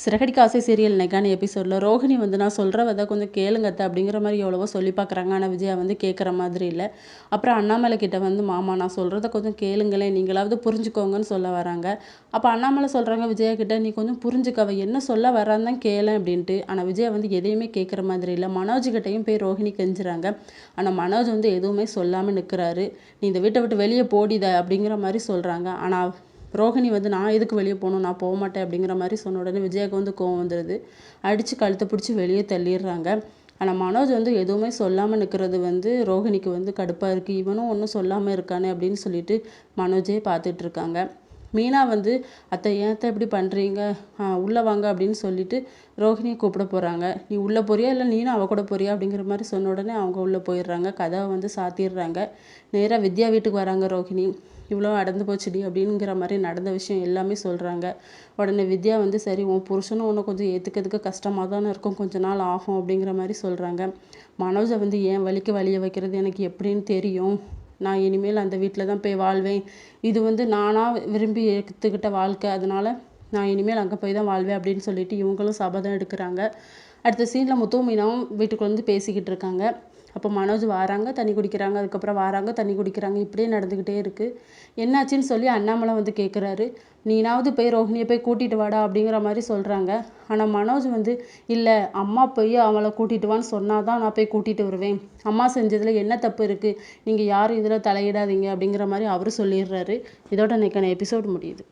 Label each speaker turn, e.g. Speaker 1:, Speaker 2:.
Speaker 1: சிறகடி காசை சீரியல் இன்னைக்கான எபிசோடில் ரோஹிணி வந்து நான் சொல்கிற விதை கொஞ்சம் கேளுங்கத்த அப்படிங்கிற மாதிரி எவ்வளவோ சொல்லி பார்க்குறாங்க. ஆனால் விஜயா வந்து கேட்குற மாதிரி இல்லை. அப்புறம் அண்ணாமலை கிட்ட வந்து மாமா நான் சொல்கிறத கொஞ்சம் கேளுங்களேன் நீங்களாவது புரிஞ்சுக்கோங்கன்னு சொல்ல வராங்க. அப்போ அண்ணாமலை சொல்கிறாங்க விஜயா கிட்ட நீ கொஞ்சம் புரிஞ்சுக்கவ என்ன சொல்ல வரான்னு தான் கேளேன் அப்படின்ட்டு. ஆனால் விஜயா வந்து எதையுமே கேட்குற மாதிரி இல்லை. மனோஜ் கிட்டையும் போய் ரோஹிணி கெஞ்சுறாங்க. ஆனால் மனோஜ் வந்து எதுவுமே சொல்லாமல் நிற்கிறாரு நீ இந்த வீட்டை விட்டு வெளியே போடித அப்படிங்கிற மாதிரி சொல்கிறாங்க ஆனால் ரோஹிணி வந்து நான் எதுக்கு வெளியே போகணும் நான் போக மாட்டேன். அப்படிங்கிற மாதிரி சொன்ன உடனே விஜயாவுக்கு வந்து கோவம் வந்துடுது அடித்து கழுத்தை பிடிச்சி வெளியே தள்ளிடுறாங்க. ஆனால் மனோஜ் வந்து எதுவுமே சொல்லாமல் நிற்கிறது வந்து ரோஹிணிக்கு வந்து கடுப்பாக இருக்குது இவனும் ஒன்றும் சொல்லாமல் இருக்கானே? அப்படின்னு சொல்லிட்டு மனோஜே பார்த்துட்ருக்காங்க மீனா வந்து அத்தை ஏன் இப்படி பண்ணுறீங்க உள்ளே வாங்க அப்படின்னு சொல்லிட்டு ரோஹிணியை கூப்பிட போகிறாங்க நீ உள்ளே போறியா? இல்லை நீனும் அவள் கூட போறியா? அப்படிங்கிற மாதிரி சொன்ன உடனே அவங்க உள்ளே போயிடுறாங்க. கதவை வந்து சாத்திடுறாங்க. நேராக வித்யா வீட்டுக்கு வராங்க ரோஹிணி. இவ்வளோ நடந்து போச்சுடி அப்படிங்கிற மாதிரி நடந்த விஷயம் எல்லாமே சொல்கிறாங்க உடனே வித்யா வந்து சரி உன் புருஷனும் உன்னை கொஞ்சம் ஏற்றுக்கிறதுக்கு கஷ்டமாக தானே இருக்கும். கொஞ்ச நாள் ஆகும் அப்படிங்கிற மாதிரி சொல்கிறாங்க மனோஜை வந்து ஏன் வலிக்கு வலிய வைக்கிறது? எனக்கு எப்படின்னு தெரியும். நான் இனிமேல் அந்த வீட்டில் தான் போய் வாழ்வேன். இது வந்து நானாக விரும்பி எடுத்துக்கிட்ட வாழ்க்கை. அதனால் நான் இனிமேல் அங்கே போய் தான் வாழ்வேன் அப்படின்னு சொல்லிட்டு இவங்களும் சபதம் எடுக்கிறாங்க. அடுத்த சீனில் முத்து மீனாவும் வீட்டுக்குள்ளே வந்து பேசிக்கிட்டு இருக்காங்க. அப்போ மனோஜ் வாராங்க தண்ணி குடிக்கிறாங்க அதுக்கப்புறம் வாராங்க தண்ணி குடிக்கிறாங்க இப்படியே நடந்துக்கிட்டே இருக்குது என்னாச்சுன்னு சொல்லி அண்ணாமலை வந்து கேட்குறாரு நீனாவது போய் ரோஹிணியை போய் கூட்டிகிட்டு வாடா அப்படிங்கிற மாதிரி சொல்கிறாங்க ஆனால் மனோஜ் வந்து இல்லை அம்மா போய் அவளை கூட்டிகிட்டு வான்னு சொன்னால் தான் நான் போய் கூட்டிகிட்டு வருவேன். அம்மா செஞ்சதில் என்ன தப்பு இருக்குது நீங்கள் யாரும் இதில் தலையிடாதீங்க அப்படிங்கிற மாதிரி அவர் சொல்லிடுறாரு. இதோட இன்றைக்கான எபிசோடு முடியுது.